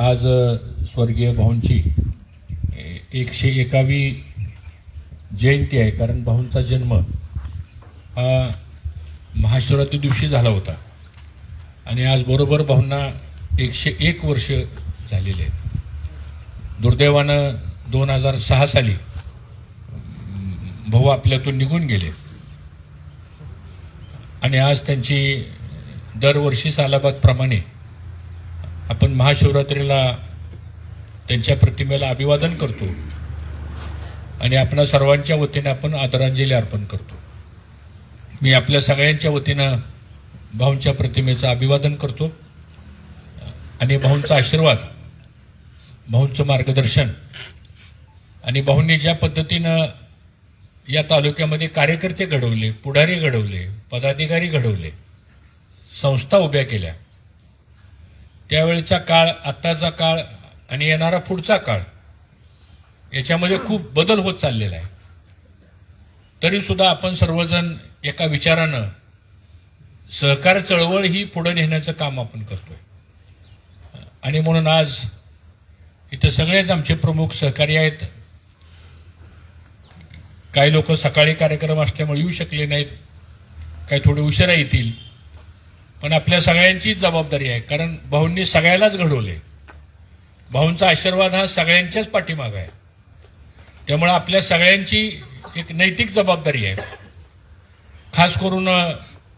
आज स्वर्गीय भाऊंची एकशे एकावी जयंती आहे. कारण भाऊंचा जन्म हा महाशिवरात्री दिवशी झाला होता. आणि आज बरोबर भाऊंना एकशे एक वर्ष झालेले आहेत. दुर्दैवानं दोन हजार सहा साली भाऊ आपल्यातून निघून गेले. आणि आज त्यांची दरवर्षी सालाबादप्रमाणे आपण महाशिवरात्रीला त्यांच्या प्रतिमेला अभिवादन करतो आणि आपणा सर्वांच्या वतीनं आपण आदरांजली अर्पण करतो. मी आपल्या सगळ्यांच्या वतीनं भाऊंच्या प्रतिमेचं अभिवादन करतो आणि भाऊंचा आशीर्वाद भाऊंचं मार्गदर्शन आणि भाऊंनी ज्या पद्धतीनं या तालुक्यामध्ये कार्यकर्ते घडवले पुढारी घडवले पदाधिकारी घडवले संस्था उभ्या केल्या त्यावेळेचा काळ आत्ताचा काळ आणि येणारा पुढचा काळ याच्यामध्ये खूप बदल होत चाललेला आहे. तरीसुद्धा आपण सर्वजण एका विचारानं सहकार चळवळ ही पुढे नेण्याचं काम आपण करतोय. आणि म्हणून आज इथं सगळेच आमचे प्रमुख सहकारी आहेत. काही लोक सकाळी कार्यक्रम असल्यामुळे येऊ शकले नाहीत. काही थोडे उशिरा येतील. पण आपल्या सगळ्यांचीच जबाबदारी आहे. कारण भाऊंनी सगळ्यालाच घडवले. भाऊंचा आशीर्वाद हा सगळ्यांच्याच पाठीमाग आहे. त्यामुळे आपल्या सगळ्यांची एक नैतिक जबाबदारी आहे. खास करून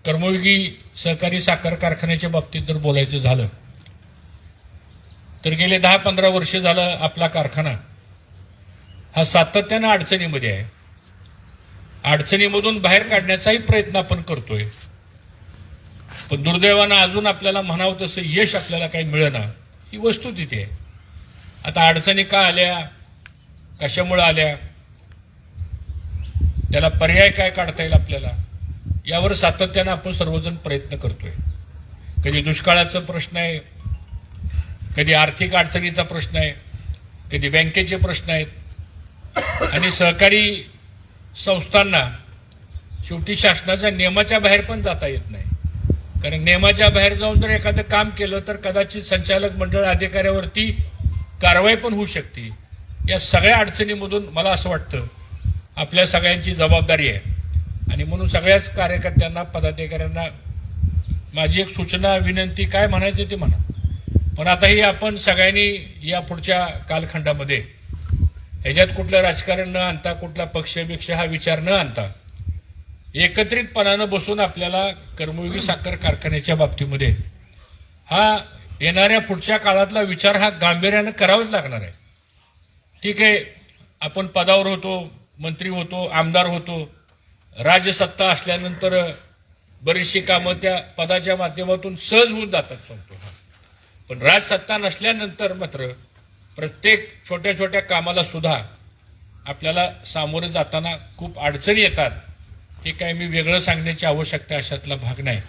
कर्मयोगी सहकारी साखर कारखान्याच्या बाबतीत जर बोलायचं झालं तर गेले दहा पंधरा वर्ष झालं आपला कारखाना. हा सातत्यानं अडचणीमध्ये आहे. अडचणीमधून बाहेर काढण्याचाही प्रयत्न आपण करतोय. पण दुर्दैवानं अजून आपल्याला म्हणावं तसं यश आपल्याला काही मिळेना ही वस्तू तिथे आहे. आता अडचणी का आल्या? कशामुळं आल्या? त्याला पर्याय काय काढता येईल आपल्याला? यावर सातत्यानं आपण सर्वजण प्रयत्न करतोय. कधी दुष्काळाचा प्रश्न आहे कधी आर्थिक अडचणीचा प्रश्न आहे कधी बँकेचे प्रश्न आहेत. आणि सहकारी संस्थांना शेवटी शासनाच्या नियमाच्या बाहेर पण जाता येत नाही. कारण नियमाच्या बाहेर जाऊन जर एखादं काम केलं तर कदाचित संचालक मंडळ अधिकाऱ्यावरती कारवाई पण होऊ शकते. या सगळ्या अडचणीमधून मला असं वाटतं आपल्या सगळ्यांची जबाबदारी आहे. आणि म्हणून सगळ्याच कार्यकर्त्यांना पदाधिकाऱ्यांना माझी एक सूचना विनंती काय म्हणायचं ते म्हणा. पण आताही आपण सगळ्यांनी या पुढच्या कालखंडामध्ये ह्याच्यात कुठलं राजकारण न आणता कुठला पक्ष बिक्ष हा विचार न आणता एकत्रितपणानं बसून आपल्याला कर्मयोगी साखर कारखान्याच्या बाबतीमध्ये हा येणाऱ्या पुढच्या काळातला विचार हा गांभीर्यानं करावाच लागणार आहे. ठीक आहे आपण पदावर होतो मंत्री होतो आमदार होतो राजसत्ता असल्यानंतर बरीचशी कामं त्या पदाच्या माध्यमातून सहज होऊन जातात सांगतो हा पण राजसत्ता नसल्यानंतर मात्र प्रत्येक छोट्या छोट्या कामाला सुद्धा आपल्याला सामोरे जाताना खूप अडचणी येतात. हे काय मी वेगळं सांगण्याची आवश्यकता अशातला भाग नाही.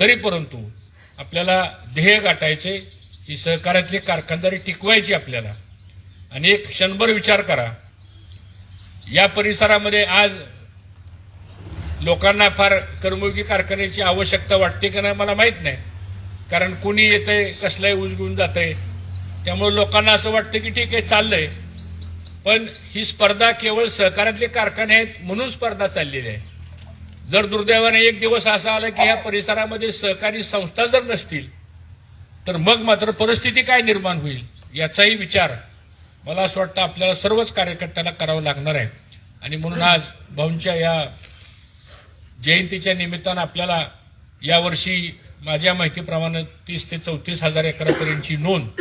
तरी परंतु आपल्याला ध्येय गाठायचे ही सहकार्यातली कारखानदारी टिकवायची आपल्याला. आणि एक क्षणभर विचार करा. या परिसरामध्ये आज लोकांना फार करमुगी कारखान्याची आवश्यकता वाटते का नाही मला माहीत नाही. कारण कोणी येतंय कसलंही उजगून जातंय. त्यामुळे लोकांना असं वाटतं की ठीक आहे चाललंय. पण ही स्पर्धा केवळ सहकारातले कारखाने आहेत म्हणून स्पर्धा चाललेली आहे. जर दुर्दैवाने एक दिवस असा आला की या परिसरामध्ये सहकारी संस्था जर नसतील तर मग मात्र परिस्थिती काय निर्माण होईल याचाही विचार मला असं वाटतं आपल्याला सर्वच कार्यकर्त्यांना करावं लागणार आहे. आणि म्हणून आज भाऊंच्या या जयंतीच्या निमित्तानं आपल्याला यावर्षी माझ्या माहितीप्रमाणे तीस ते चौतीस हजार एकरापर्यंतची नोंद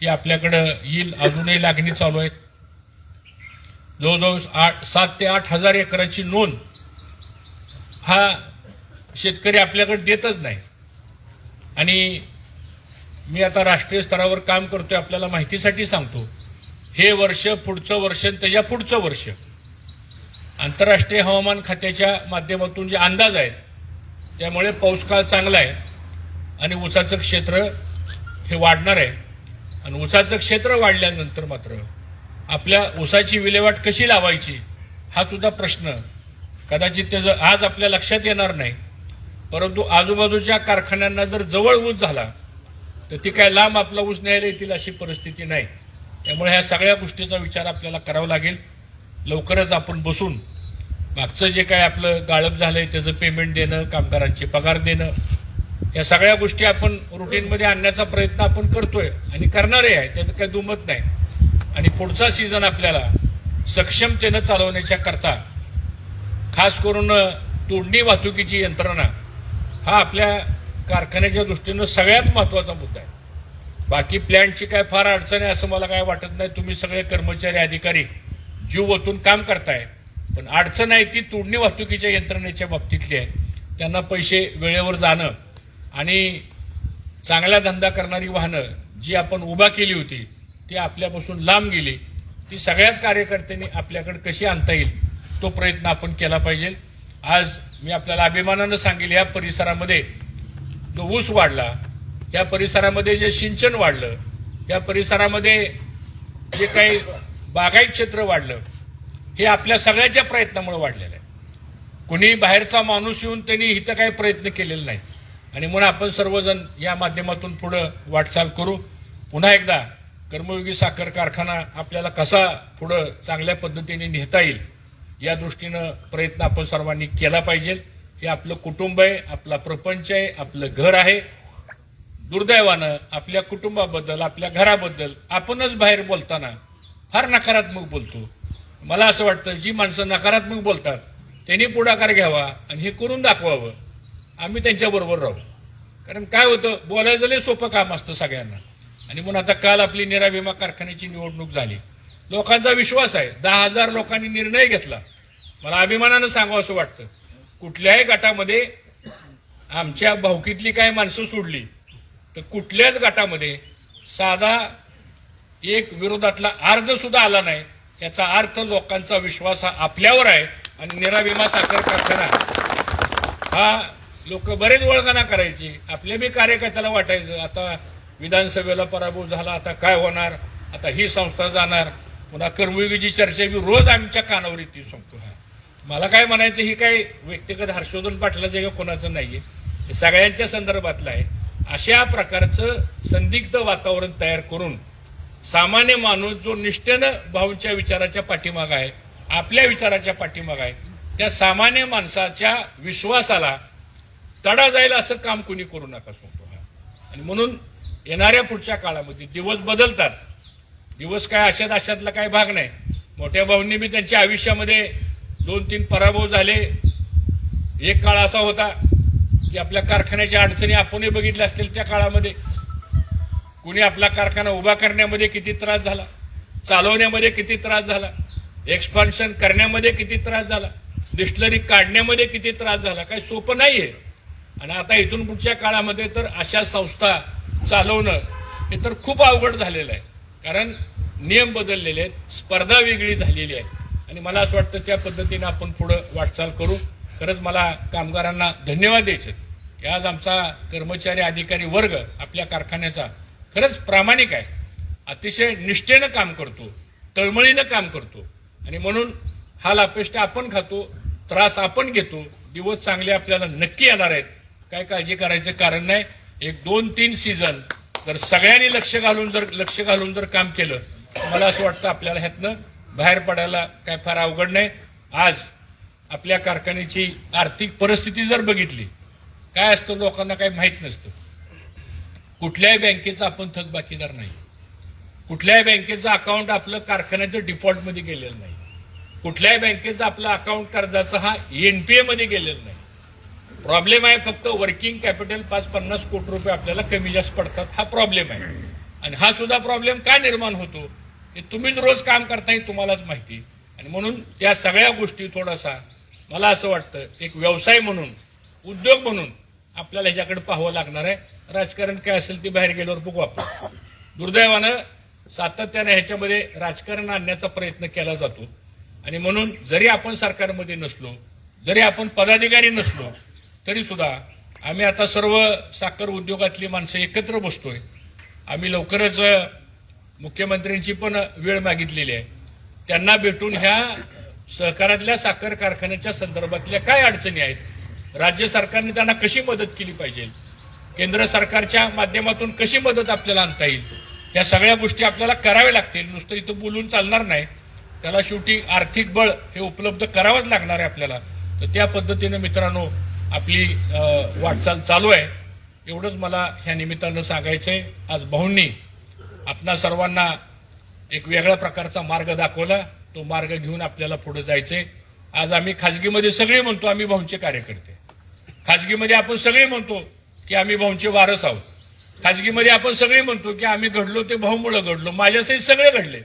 ही आपल्याकडं येईल अजूनही लागणी चालू आहेत जवळजवळ आठ सात ते आठ हजार एकराची नोंद हा शेतकरी आपल्याकडे देतच नाही. आणि मी आता राष्ट्रीय स्तरावर काम करतोय आपल्याला माहितीसाठी सांगतो. हे वर्ष पुढचं वर्ष आणि त्याच्या पुढचं वर्ष. आंतरराष्ट्रीय हवामान खात्याच्या माध्यमातून जे अंदाज आहेत त्यामुळे पाऊस काळ चांगला आहे आणि ऊसाचं क्षेत्र हे वाढणार आहे. आणि ऊसाचं क्षेत्र वाढल्यानंतर मात्र आपल्या ऊसाची विल्हेवाट कशी लावायची हा सुद्धा प्रश्न कदाचित त्याचं आज आपल्या लक्षात येणार नाही परंतु आजूबाजूच्या कारखान्यांना जर जवळ ऊस झाला तर ती काय लांब आपला ऊस न्यायला येतील अशी परिस्थिती नाही. त्यामुळे ह्या सगळ्या गोष्टीचा विचार आपल्याला करावा लागेल. लवकरच आपण बसून मागचं जे काय आपलं गाळप झालंय त्याचं पेमेंट देणं कामगारांचे पगार देणं या सगळ्या गोष्टी आपण रुटीनमध्ये आणण्याचा प्रयत्न आपण करतोय आणि करणारही आहे त्याचं काही दुमत नाही. आणि पुढचा सीझन आपल्याला सक्षमतेनं चालवण्याच्या करता खास करून तोडणी वाहतुकीची यंत्रणा हा आपल्या कारखान्याच्या दृष्टीनं सगळ्यात महत्त्वाचा मुद्दा आहे. बाकी प्लॅनची काय फार अडचण आहे असं मला काय वाटत नाही. तुम्ही सगळे कर्मचारी अधिकारी जीव ओतून काम करताय. पण अडचण आहे ती तोडणी वाहतुकीच्या यंत्रणेच्या बाबतीतली आहे. त्यांना पैसे वेळेवर जाणं आणि चांगला धंदा करणारी वाहनं जी आपण उभा केली होती ती आपल्यापासून लांब गेली ती सगळ्याच कार्यकर्त्यांनी आपल्याकडे कशी आणता येईल? तो प्रयत्न आपण केला पाहिजे. आज मी आपल्याला अभिमानानं सांगेल या परिसरामध्ये जो ऊस वाढला या परिसरामध्ये जे सिंचन वाढलं या परिसरामध्ये जे काही बागायत क्षेत्र वाढलं हे आपल्या सगळ्याच्या प्रयत्नामुळे वाढलेलं आहे. कुणी बाहेरचा माणूस येऊन त्यांनी इथं काही प्रयत्न केलेले नाही आणि म्हणून आपण सर्वजण या माध्यमातून पुढं वाटचाल करू. पुन्हा एकदा कर्मयोगी साखर कारखाना आपल्याला कसा पुढं चांगल्या पद्धतीने नेता येईल या दृष्टीनं प्रयत्न आपण सर्वांनी केला पाहिजे. हे आपलं कुटुंब आहे आपला प्रपंच आहे आपलं घर आहे. दुर्दैवानं आपल्या कुटुंबाबद्दल आपल्या घराबद्दल आपणच बाहेर बोलताना फार नकारात्मक बोलतो. मला असं वाटतं जी माणसं नकारात्मक बोलतात त्यांनी पुढाकार घ्यावा आणि हे करून दाखवावं. आम्ही त्यांच्याबरोबर राहू. कारण काय होतं बोलायचं लय सोपं काम असतं सगळ्यांना. आणि म्हणून आता काल आपली निरा विमा कारखान्याची निवडणूक झाली. लोकांचा विश्वास आहे. दहा हजार लोकांनी निर्णय घेतला. मला अभिमानानं सांगावं असं वाटतं. कुठल्याही गटामध्ये आमच्या भावकीतली काही माणसं सोडली तर कुठल्याच गटामध्ये साधा एक विरोधातला अर्ज सुद्धा आला नाही. याचा अर्थ लोकांचा विश्वास हा आपल्यावर आहे आणि निराविमा साखर कारखाना हा लोक बरेच वळगणा करायची. आपल्या बी कार्यकर्त्याला वाटायचं आता विधानसभेला पराभव झाला आता काय होणार? आता ही संस्था जाणार. पुन्हा कर्मयोगीची चर्चा बी रोज आमच्या कानावर येते सांगतो मला काय म्हणायचं ही काही व्यक्तिगत हर्षवर्धन पाटलाचं किंवा कोणाचं नाहीये? हे सगळ्यांच्या संदर्भातलं आहे. अशा प्रकारचं संदिग्ध वातावरण तयार करून सामान्य माणूस जो निष्ठेनं भाऊंच्या विचाराच्या पाठीमाग आहे आपल्या विचाराच्या पाठीमाग आहे त्या सामान्य माणसाच्या विश्वासाला तडा जाईल असं काम कुणी करू नका सांगतो हा. आणि म्हणून येणाऱ्या पुढच्या काळामध्ये दिवस बदलतात. दिवस काय अशात अशातला काय भाग नाही. मोठ्या भाऊंनी बी त्यांच्या आयुष्यामध्ये दोन तीन पराभव झाले. एक काळ असा होता की आपल्या कारखान्याच्या अडचणी आपणही बघितल्या असतील त्या काळामध्ये. कुणी आपला कारखाना उभा करण्यामध्ये किती त्रास झाला चालवण्यामध्ये किती त्रास झाला एक्सपान्शन करण्यामध्ये किती त्रास झाला डिस्टलरी काढण्यामध्ये किती त्रास झाला काही सोपं नाही आहे आणि आता इथून पुढच्या काळामध्ये तर अशा संस्था चालवणं हे तर खूप अवघड झालेलं आहे. कारण नियम बदललेले आहेत स्पर्धा वेगळी झालेली आहे. आणि मला असं वाटतं त्या पद्धतीनं आपण पुढं वाटचाल करू. खरंच मला कामगारांना धन्यवाद द्यायचे की आज आमचा कर्मचारी अधिकारी वर्ग आपल्या कारखान्याचा खरंच प्रामाणिक आहे. अतिशय निष्ठेनं काम करतो तळमळीनं काम करतो. आणि म्हणून हा लापेष्ट आपण खातो त्रास आपण घेतो दिवस चांगले आपल्याला नक्की येणार आहेत. काय काळजी करायचं कारण नाही. एक दोन तीन सीझन जर सगळ्यांनी लक्ष घालून जर लक्ष घालून जर काम केलं मला असं वाटतं आपल्याला ह्यातनं बाहेर पडायला काय फार अवघड नाही. आज आपल्या कारखान्याची आर्थिक परिस्थिती जर बघितली काय असतं लोकांना काही माहीत नसतं. कुठल्याही बँकेचा आपण थकबाकीदार नाही. कुठल्याही बँकेचं अकाउंट आपलं कारखान्याचं डिफॉल्टमध्ये गेलेलं नाही. कुठल्याही बँकेचं आपलं अकाउंट कर्जाचं हा एनपीए मध्ये गेलेलं नाही. प्रॉब्लेम आहे फक्त वर्किंग कॅपिटल पाच पन्नास कोटी रुपये आपल्याला कमी जास्त पडतात हा प्रॉब्लेम आहे. आणि हा सुद्धा प्रॉब्लेम का निर्माण होतो? हे तुम्हीच रोज काम करताय तुम्हालाच माहिती. आणि म्हणून त्या सगळ्या गोष्टी थोडासा मला असं वाटतं एक व्यवसाय म्हणून उद्योग म्हणून आपल्याला ह्याच्याकडे पाहावं लागणार आहे. राजकारण काय असेल ते बाहेर गेल्यावर बघू आपण. दुर्दैवानं सातत्याने ह्याच्यामध्ये राजकारण आणण्याचा प्रयत्न केला जातो. आणि म्हणून जरी आपण सरकारमध्ये नसलो जरी आपण पदाधिकारी नसलो तरी सुद्धा आम्ही आता सर्व साखर उद्योगातली माणसं एकत्र बसतोय. आम्ही लवकरच मुख्यमंत्र्यांची पण वेळ मागितलेली आहे. त्यांना भेटून ह्या सहकारातल्या साखर कारखान्याच्या संदर्भातल्या काय अडचणी आहेत? राज्य सरकारने त्यांना कशी मदत केली पाहिजे? केंद्र सरकारच्या माध्यमातून कशी मदत आपल्याला आणता येईल? या सगळ्या गोष्टी आपल्याला कराव्या लागतील. नुसतं इथं बोलून चालणार नाही. त्याला शेवटी आर्थिक बळ हे उपलब्ध करावंच लागणार आहे आपल्याला. तर त्या पद्धतीनं मित्रांनो आपली वाटचाल चालू आहे. एवढंच मला ह्या निमित्तानं सांगायचंय. आज भाऊंनी आपणा सर्वांना एक वेगळ्या प्रकारचा मार्ग दाखवला. तो मार्ग घेऊन आपल्याला पुढे जायचंय. आज आम्ही खाजगीमध्ये सगळे म्हणतो आम्ही भाऊंचे कार्यकर्ते. खाजगीमध्ये आपण सगळे म्हणतो की आम्ही भाऊंचे वारस आहोत. खाजगीमध्ये आपण सगळे म्हणतो की आम्ही घडलो ते भाऊमुळं घडलो. माझ्यासाठी सगळे घडले.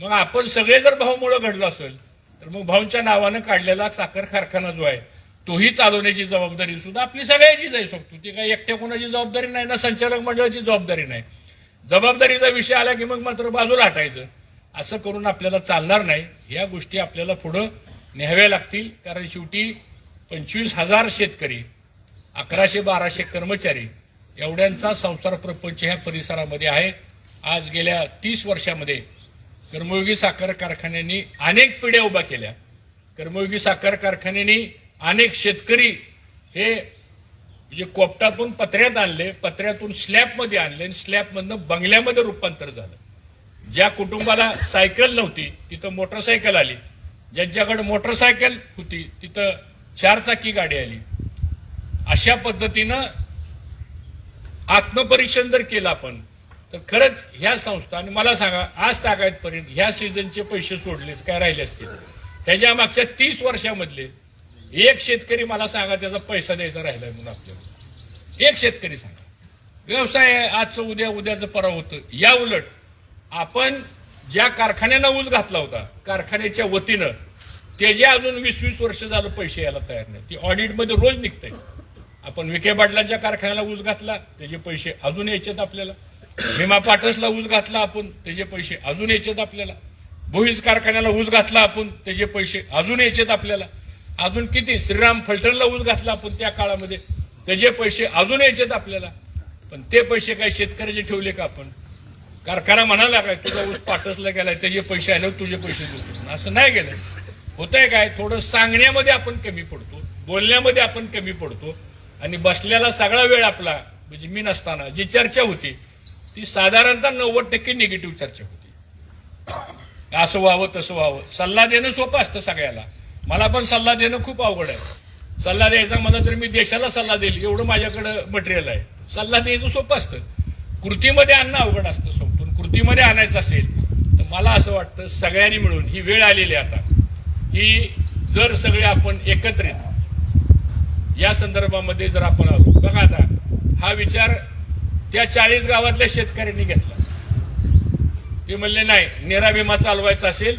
मग आपण सगळे जर भाऊमुळं घडलो असेल तर मग भाऊंच्या नावानं काढलेला साखर कारखाना जो आहे तोही चालवण्याची जबाबदारी सुद्धा आपली सगळ्याचीच आहे. शकतो ती काही एकट्या कोणाची जबाबदारी नाही ना संचालक मंडळाची जबाबदारी नाही. जबाबदारीचा विषय आला की मग मात्र बाजूला हटायचं. असं करून आपल्याला चालणार नाही. या गोष्टी आपल्याला पुढं न्याव्या लागतील. कारण शेवटी पंचवीस हजार शेतकरी अकराशे बाराशे कर्मचारी एवढ्यांचा संसार प्रपंच ह्या परिसरामध्ये आहे. आज गेल्या तीस वर्षामध्ये कर्मयोगी साखर कारखान्यांनी अनेक पिढ्या उभ्या केल्या. कर्मयोगी साखर कारखान्यांनी अनेक शेतकरी हे म्हणजे कोपटातून पत्र्यात आणले पत्र्यातून स्लॅबमध्ये आणले आणि स्लॅबमधनं बंगल्यामध्ये रूपांतर झालं. ज्या कुटुंबाला सायकल नव्हती तिथं मोटरसायकल आली. ज्यांच्याकडे मोटरसायकल होती तिथं चारचाकी गाडी आली. अशा पद्धतीनं आत्मपरीक्षण जर केलं आपण तर खरंच ह्या संस्था आणि मला सांगा आज तागायतपर्यंत ह्या सीझनचे पैसे सोडलेच काय राहिले असतील? ह्याच्या मागच्या तीस वर्षामधले एक शेतकरी मला सांगा त्याचा पैसा द्यायचा राहिलाय म्हणून आपल्याला. एक शेतकरी सांगा. व्यवसाय आजचं उद्या उद्याचं परवा होतं. या उलट आपण ज्या कारखान्याला ऊस घातला होता कारखान्याच्या वतीनं त्याचे अजून वीस वीस वर्ष झालं पैसे यायला तयार नाही. ती ऑडिटमध्ये रोज निघतंय. आपण विखे पाटलांच्या कारखान्याला ऊस घातला त्याचे पैसे अजून यायचेत आपल्याला. भीमा पाटसला ऊस घातला आपण त्याचे पैसे अजून यायचेत आपल्याला. भुईज कारखान्याला ऊस घातला आपण त्याचे पैसे अजून यायचेत आपल्याला. अजून किती? श्रीराम फलटणला ऊस घातला आपण त्या काळामध्ये. त्याचे पैसे अजून यायचेत आपल्याला. पण ते पैसे काय शेतकऱ्याचे ठेवले का आपण? कारखाना म्हणाला काय तुझा ऊस पाठसला गेलाय त्याचे पैसे आले तुझे पैसे देतो असं नाही गेलं. होतंय काय थोडं सांगण्यामध्ये आपण कमी पडतो बोलण्यामध्ये आपण कमी पडतो आणि बसलेला सगळा वेळ आपला म्हणजे मी नसताना जी चर्चा होती ती साधारणतः नव्वद टक्के निगेटिव्ह चर्चा होती. असं व्हावं तसं व्हावं. सल्ला देणं सोपं असतं सगळ्याला. मला पण सल्ला देणं खूप अवघड आहे. सल्ला द्यायचा मला तर मी देशाला सल्ला देईल. एवढं माझ्याकडं मटेरियल आहे. सल्ला द्यायचं सोपं असतं. कृतीमध्ये आणणं अवघड असतं सोपतून कृतीमध्ये आणायचं असेल तर मला असं वाटतं सगळ्यांनी मिळून ही वेळ आलेली आहे आता. की जर सगळे आपण एकत्रित या संदर्भामध्ये जर आपण आलो. बघा आता हा विचार त्या चाळीस गावातल्या शेतकऱ्यांनी घेतला. ते म्हणले नाही निरा विमा चालवायचा असेल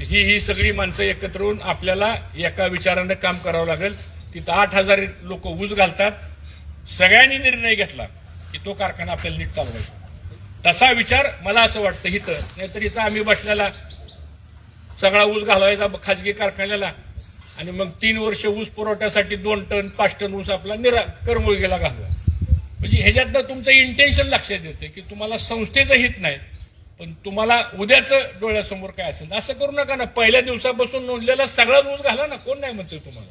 ही ही सगळी माणसं एकत्र होऊन आपल्याला एका विचारानं काम करावं लागेल. तिथं आठ हजार लोक ऊस घालतात. सगळ्यांनी निर्णय घेतला की तो कारखाना आपल्याला नीट चालवायचा. तसा विचार मला असं वाटतं इथं. नाहीतर इथं आम्ही बसलेला सगळा ऊस घालवायचा खाजगी कारखान्याला. आणि मग तीन वर्ष ऊस पुरवठ्यासाठी दोन टन पाच टन ऊस आपला निरा करमुळगेला घालवा. म्हणजे ह्याच्यातनं तुमचं इंटेन्शन लक्षात येतं की तुम्हाला संस्थेचं हित नाही. पण तुम्हाला उद्याचं डोळ्यासमोर काय असेल असं करू नका ना. पहिल्या दिवसापासून नोंदलेला सगळा रोज घाला ना. कोण नाही म्हणतोय तुम्हाला?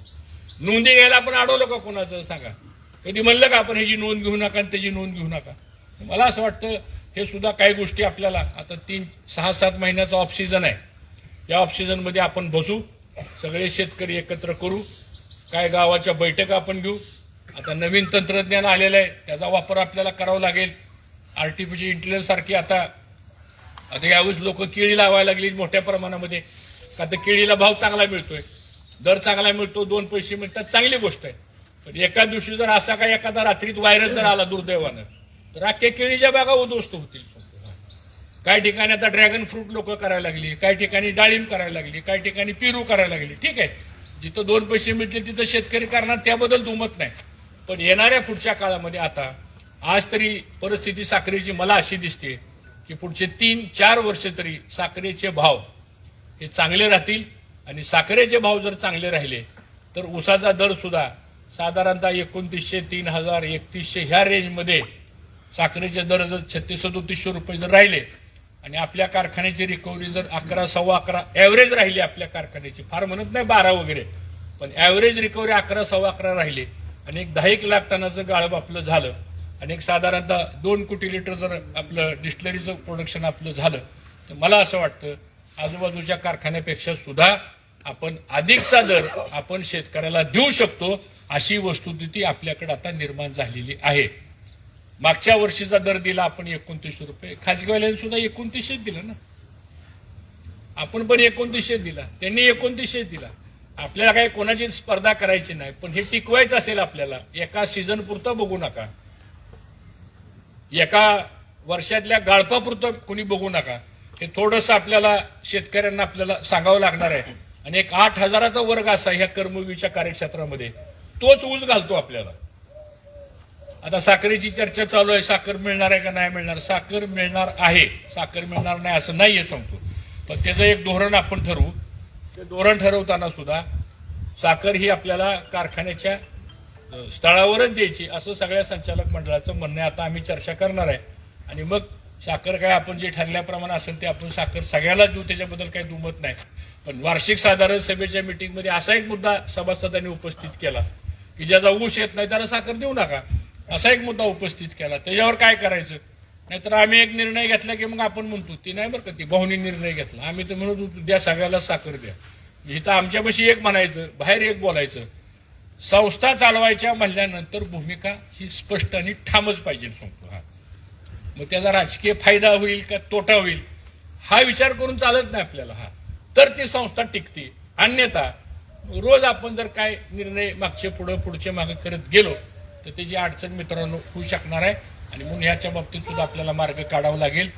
नोंदी घ्यायला आपण अडवलं का कोणाचं? सांगा. कधी म्हणलं का आपण ह्याची नोंद घेऊ नका आणि त्याची नोंद घेऊ नका? मला असं वाटतं हे सुद्धा काही गोष्टी आपल्याला आता तीन सहा सात महिन्याचा ऑफ सीझन आहे. या ऑफ सीझनमध्ये आपण बसू सगळे शेतकरी एकत्र करू काय गावाच्या बैठका आपण घेऊ. आता नवीन तंत्रज्ञान आलेलं आहे त्याचा वापर आपल्याला करावा लागेल. आर्टिफिशियल इंटेलिजन्स सारखी आता आता यावेळेस लोक केळी लावायला लागली मोठ्या प्रमाणामध्ये. का तर केळीला भाव चांगला मिळतोय. दर चांगला मिळतो दोन पैसे मिळतात चांगली गोष्ट आहे. पण एका दिवशी जर असा काय एखादा रात्रीत व्हायरस जर आला दुर्दैवानं तर अख्ख्या केळीच्या बागा उद्ध्वस्त होतील. काही ठिकाणी आता ड्रॅगन फ्रूट लोक करायला लागली काही ठिकाणी डाळिंब करायला लागली काही ठिकाणी पेरू करायला लागली. ठीक आहे. जिथं दोन पैसे मिळतील तिथं शेतकरी करणार त्याबद्दल दुमत नाही. पण येणाऱ्या पुढच्या काळामध्ये आता आज तरी परिस्थिती साखरेची मला अशी दिसते की पुढचे तीन चार वर्ष तरी साखरेचे भाव हे चांगले राहतील. आणि साखरेचे भाव जर चांगले राहिले तर ऊसाचा दर सुद्धा साधारणतः एकोणतीसशे तीन हजार एकतीसशे ह्या रेंजमध्ये साखरेचे दर जर छत्तीस सदोतीसशे रुपये जर राहिले आणि आपल्या कारखान्याची रिकव्हरी जर अकरा सव्वा अकरा ॲव्हरेज राहिली आपल्या कारखान्याची फार म्हणत नाही बारा वगैरे पण ॲव्हरेज रिकव्हरी अकरा सव्वा अकरा राहिली आणि एक दहा एक लाख टनाचं गाळप आपलं झालं आणि एक साधारणतः दोन कोटी लिटर जर आपलं डिस्टलरीचं प्रोडक्शन आपलं झालं तर मला असं वाटतं आजूबाजूच्या कारखान्यापेक्षा सुद्धा आपण अधिकचा दर आपण शेतकऱ्याला देऊ शकतो अशी वस्तुस्थिती आपल्याकडे आता निर्माण झालेली आहे. मागच्या वर्षीचा दर दिला आपण एकोणतीसशे रुपये. खाजगीवाल्यांनी सुद्धा एकोणतीसशेच दिलं ना. आपण पण एकोणतीसशे दिला. त्यांनी एकोणतीसशे दिला. आपल्याला काही कोणाची स्पर्धा करायची नाही पण हे टिकवायचं असेल आपल्याला एका सीझन पुरतं बघू नका. एका वर्षातल्या गाळपापुरतं कोणी बघू नका. हे थोडंसं आपल्याला शेतकऱ्यांना आपल्याला सांगावं लागणार आहे. आणि एक आठ हजाराचा वर्ग असा ह्या कर्मवीच्या कार्यक्षेत्रामध्ये. तोच ऊस घालतो आपल्याला. आता साखरेची चर्चा चालू आहे. साखर मिळणार आहे का नाही मिळणार? साखर मिळणार आहे. साखर मिळणार नाही असं नाहीये सांगतो पण त्याचं एक धोरण आपण ठरवू. ते धोरण ठरवताना सुद्धा साखर ही आपल्याला कारखान्याच्या स्थळावरच द्यायची असं सगळ्या संचालक मंडळाचं म्हणणं आता आम्ही चर्चा करणार आहे. आणि मग साखर काय आपण जे ठरल्याप्रमाणे असेल ते आपण साखर सगळ्यालाच देऊ त्याच्याबद्दल काही दुमत नाही. पण वार्षिक साधारण सभेच्या मिटिंगमध्ये असा एक मुद्दा सभासदांनी उपस्थित केला की ज्याचा ऊस येत नाही त्याला साखर देऊ नका. असा एक मुद्दा उपस्थित केला. त्याच्यावर काय करायचं? नाहीतर आम्ही एक निर्णय घेतला की मग आपण म्हणतो ती नाही बरं का ती भाऊनी निर्णय घेतला. आम्ही तर म्हणत होतो द्या सगळ्याला साखर द्या. इथं आमच्यापाशी एक म्हणायचं बाहेर एक बोलायचं. संस्था चालवायच्या म्हणल्यानंतर भूमिका ही स्पष्ट आणि ठामच पाहिजे संस्था. हा. मग त्याचा राजकीय फायदा होईल का तोटा होईल? हा विचार करून चालत नाही आपल्याला हा. तर ती संस्था टिकते. अन्यथा रोज आपण जर काय निर्णय मागचे पुढं पुढचे मागे करत गेलो तर त्याची अडचण मित्रांनो होऊ शकणार आहे. आणि म्हणून ह्याच्या बाबतीत सुद्धा आपल्याला मार्ग काढावा लागेल.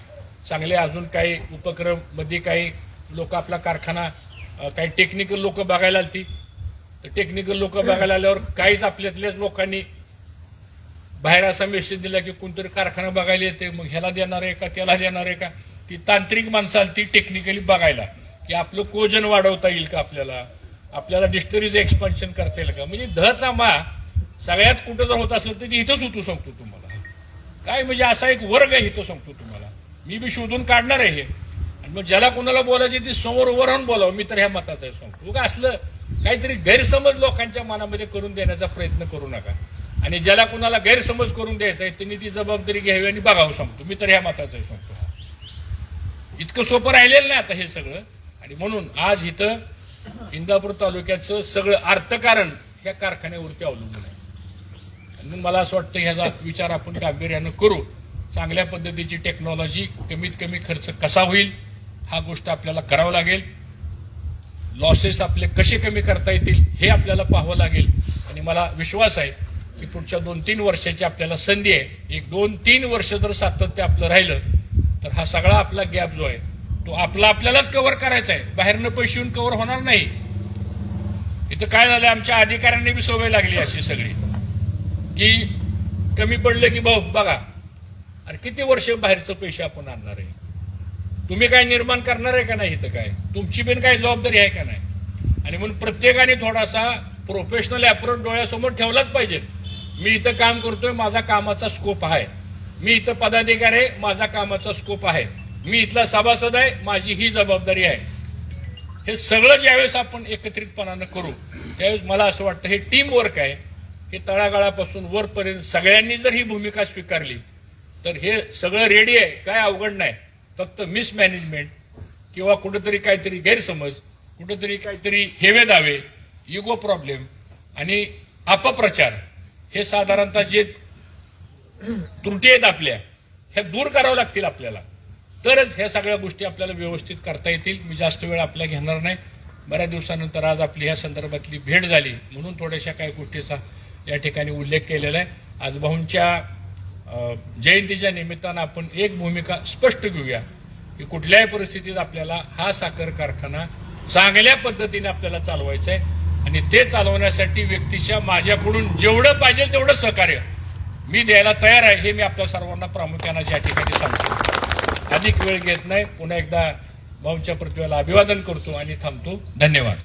चांगले अजून काही उपक्रममध्ये काही लोक आपला कारखाना काही टेक्निकल लोक बघायला आलती. तर टेक्निकल लोक बघायला आल्यावर काहीच आपल्यातल्याच लोकांनी बाहेर असा मेसेज दिला की कोणतरी कारखाना बघायला येते मग ह्याला देणार आहे का त्याला देणार आहे का? ती तांत्रिक माणसाला ती टेक्निकली बघायला. की आपलं कोजन वाढवता येईल का आपल्याला? आपल्याला डिस्टरीज एक्सपान्शन करता येईल का? म्हणजे धचा मा सगळ्यात कुठं जर होत असेल तर ती इथंच होतो सांगतो तुम्हाला. काय म्हणजे असा एक वर्ग आहे इथं सांगतो तुम्हाला. मी बी शोधून काढणार आहे हे. आणि मग ज्याला कोणाला बोलायचे ती समोर उभं राहून बोलावं. मी तर ह्या मताचं आहे सांगतो. का असलं काहीतरी गैरसमज लोकांच्या मनामध्ये करून देण्याचा प्रयत्न करू नका. आणि ज्याला कुणाला गैरसमज करून द्यायचा आहे त्यांनी ती जबाबदारी घ्यावी आणि बघावं सांगतो. मी तर ह्या मताचं आहे सांगतो. इतकं सोपं राहिलेलं नाही आता हे सगळं. आणि म्हणून आज इथं इंदापूर तालुक्याचं सगळं अर्थकारण ह्या कारखान्यावरती अवलंबून आहे. आणि म्हणून मला असं वाटतं ह्याचा विचार आपण गांभीर्यानं करू. चांगल्या पद्धतीची टेक्नॉलॉजी कमीत कमी खर्च कसा होईल हा गोष्ट आपल्याला करावं लागेल. लॉसेस आपले कसे कमी करता येतील हे आपल्याला पाहावं लागेल. आणि मला विश्वास आहे की पुढच्या दोन तीन वर्षाची आपल्याला संधी आहे. एक दोन तीन वर्ष जर सातत्य आपलं राहिलं तर हा सगळा आपला गॅप जो आहे तो आपला आपल्यालाच कव्हर करायचा आहे. बाहेरनं पैसे येऊन कव्हर होणार नाही. इथं काय झालं आमच्या अधिकाऱ्यांनी बी सवय लागली अशी सगळी. की कमी पडलं की भाऊ बघा अरे किती वर्ष बाहेरचं पैसे आपण आणणार आहे? तुम्ही काय निर्माण करणार आहे का नाही इथं काय? तुमची पण काय जबाबदारी आहे का नाही? आणि म्हणून प्रत्येकाने थोडासा प्रोफेशनल अप्रोच डोळ्यासमोर ठेवलाच पाहिजे मी इथं काम करतोय माझा कामाचा स्कोप आहे. मी इथं पदाधिकारी आहे माझा कामाचा स्कोप आहे. मी इथला सभासद आहे माझी ही जबाबदारी आहे. हे सगळं ज्यावेळेस आपण एकत्रितपणानं करू त्यावेळेस मला असं वाटतं हे टीम वर्क आहे. हे तळागाळापासून वरपर्यंत सगळ्यांनी जर ही भूमिका स्वीकारली तर हे सगळं रेडी आहे काय अवघड नाही. फक्त मिसमॅनेजमेंट किंवा कुठंतरी काहीतरी गैरसमज कुठंतरी काहीतरी हेवे दावे युगो प्रॉब्लेम आणि अपप्रचार हे साधारणतः जे त्रुटी आहेत आपल्या ह्या दूर कराव्या लागतील आपल्याला. तरच ह्या सगळ्या गोष्टी आपल्याला व्यवस्थित करता येतील. मी जास्त वेळ आपल्या घेणार नाही. बऱ्याच दिवसानंतर आज आपली ह्या संदर्भातली भेट झाली. म्हणून थोड्याशा काही गोष्टीचा या ठिकाणी उल्लेख केलेला आहे. आज भाऊंच्या जयंतीच्या निमित्तानं आपण एक भूमिका स्पष्ट घेऊया की कुठल्याही परिस्थितीत आपल्याला हा साखर कारखाना चांगल्या पद्धतीने आपल्याला चालवायचा आहे आणि ते चालवण्यासाठी व्यक्तीच्या माझ्याकडून जेवढं पाहिजे तेवढं सहकार्य मी द्यायला तयार आहे हे मी आपल्या सर्वांना प्रामुख्यानं या ठिकाणी सांगतो. अधिक वेळ घेत नाही. पुन्हा एकदा भाऊच्या प्रतिभेला अभिवादन करतो आणि थांबतो. धन्यवाद.